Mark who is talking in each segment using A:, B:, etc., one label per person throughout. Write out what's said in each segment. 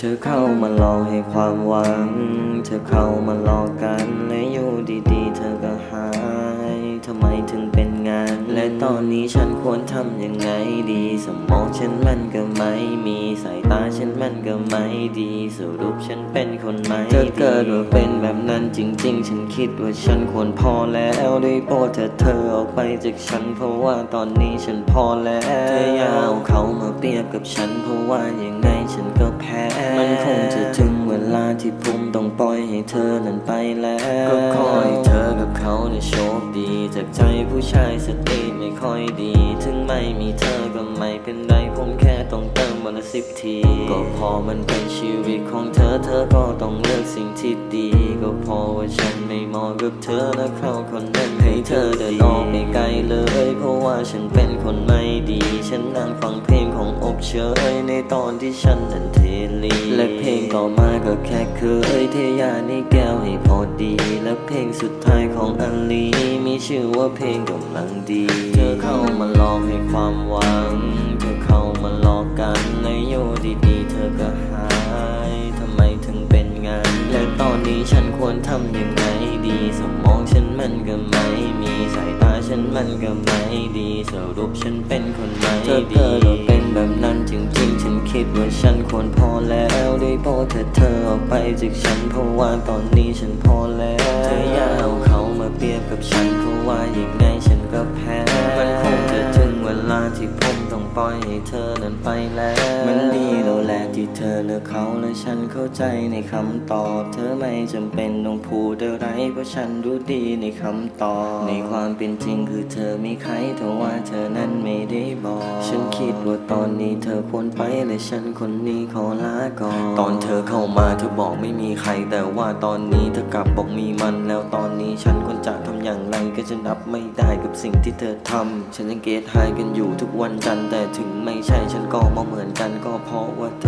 A: เธอเข้ามาหลอกให้ความหวัง เธอเข้ามาหลอกกันและอยู่ดีๆ เธอก็หายทำไมถึงเป็นงาน และตอนนี้ฉันควรทำยังไงดี สมองฉันมันก็ไม่มีสายตาฉันมันก็ไม่ดี สรุปฉันเป็นคนไม่ดีเธอเกิดว่าเป็นแบบนั้นจริง ๆ ฉันคิดว่าฉันควรพอแล้วได้โปรดเธอเธอออกไปจากฉัน เพราะว่าตอนนี้ฉันพอแล้วเธออย่าเอาเขามาเปรียบกับฉัน เพราะว่ายังไงฉันก็ มันคงจะถึงเวลาที่ผมต้องปล่อยให้เธอนั้นไปแล้ว ก็ขอให้เธอกับเขาเนี่ยโชคดี จากใจผู้ชายสติไม่ค่อยดี ถึงไม่มีเธอก็ไม่เป็นไร ผมแค่ต้องเติมวันละสิบที ก็พอมันเป็นชีวิตของเธอ เธอก็ต้องเลือกสิ่งที่ดี ก็พอว่าฉันไม่เหมาะกับเธอและเขาคนนั้นให้เธอเดินออกไปไกลเลย ฉันเป็นคนไม่ดี ฉันนั่งฟังเพลงของอบเชยในตอนที่ฉันนั้นเทลีและเพลงต่อมาก็แค่เคยเทยานี่แก้วให้พอดี และเพลงสุดท้ายของอันลีมีชื่อว่าเพลงกำลังดี เธอเข้ามาหลอกให้ความหวัง เธอเข้ามาหลอกกันในอยู่ดีๆเธอก็หายทำไมถึงเป็นงาน และตอนนี้ฉันควรทำยังไง ดีสมองฉันมันก็ไม่มีสายตาฉันมันก็ไม่ดีสรุปฉันเป็นคนไม่ดีเธอเธอเป็นแบบนั้นจริงๆ ฉันคิดว่าฉันควรพอแล้วได้โปรดเธอเธอออกไปจากฉันเพราะว่าตอนนี้ฉันพอแล้วเธออย่าเอาเขามาเปรียบกับฉันเพราะว่ายังไง ที่ผมต้องปล่อยให้เธอนั้นไปแล้ว มันดีแล้วแหละที่เธอเลือกเขาและฉันเข้าใจในคำตอบ เธอไม่จำเป็นต้องพูดอะไรเพราะฉันรู้ดีในคำตอบ ในความเป็นจริงคือเธอมีใครแต่ว่าเธอนั้นไม่ได้บอก คิดว่าตอนนี้เธอควรไปและฉันคนนี้ขอลาก่อน ตอนเธอเข้ามาเธอบอกไม่มีใคร แต่ว่าตอนนี้เธอกลับบอกมีมัน แล้วตอนนี้ฉันควรจะทำอย่างไรก็จะนับไม่ได้กับสิ่งที่เธอทำฉันยังเกตไฮกันอยู่ทุกวันจันทร์แต่ถึงไม่ใช่ฉันก็มองเหมือนกันก็เพราะว่าเธอ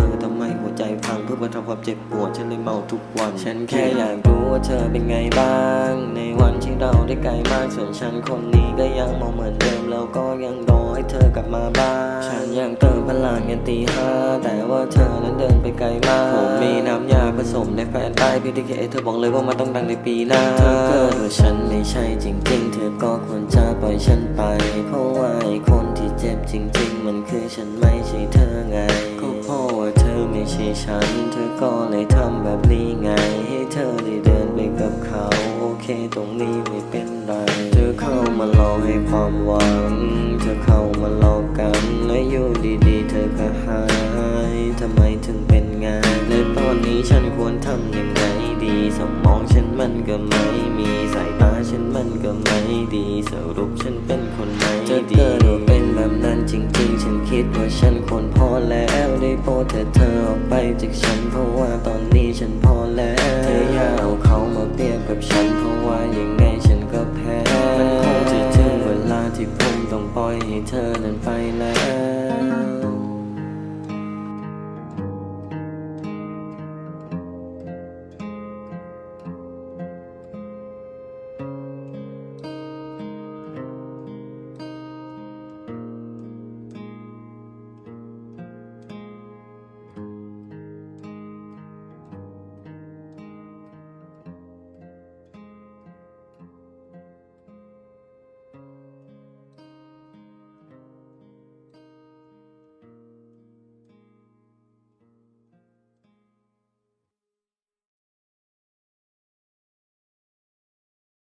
A: ความเจ็บปวดฉันเลยเมาทุกวัน ฉันแค่อยากรู้ว่าเธอเป็นไงบ้าง ในวันที่เราได้ไกลมากส่วนฉันคนนี้ก็ยังมองเหมือนเดิมแล้วก็ยังรอให้เธอกลับมาบ้างฉันยังเติมพลังยันตีห้าแต่ว่าเธอนั้นเดินไปไกลมากผมมีน้ำยาผสมในแฟนใต้พีทีเคเธอบอกเลยว่ามันต้องดังในปีหน้าเธอเกิดว่าฉันไม่ใช่จริง ๆ เธอก็ควรจะปล่อยฉันไป เพราะว่าไอ้คนที่เจ็บจริง ๆ มันคือฉันไม่ใช่เธอไง ฉัน เธอก็เลยทำแบบนี้ไง ให้เธอได้เดินไปกับเขา โอเคตรงนี้ไม่เป็นไร เธอเข้ามาหลอกให้ความหวัง เธอเข้ามาหลอกกันและอยู่ดีๆ เธอก็หายทำไมถึงเป็นงานและตอนนี้ฉันควรทำยังไงดีสมองฉันมันก็ไม่มีสายตาฉันมันก็ไม่ดีสรุปฉันเป็นคนไม่ดีจะเกิดเป็นแบบนั้นจริงๆ ฉันคิดว่าฉันควร โปรดเธอเธอออกไปจากฉัน เพราะว่าตอนนี้ฉันพอแล้วเธออย่าเอาเขามาเปรียบกับฉัน เพราะว่ายังไงฉันก็แพ้ มันคงจะถึงเวลาที่ผมต้องปล่อยให้เธอนั้นไป